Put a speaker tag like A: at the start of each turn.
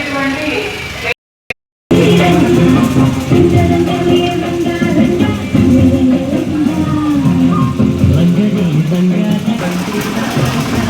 A: జరిగేటువంటి Thank you.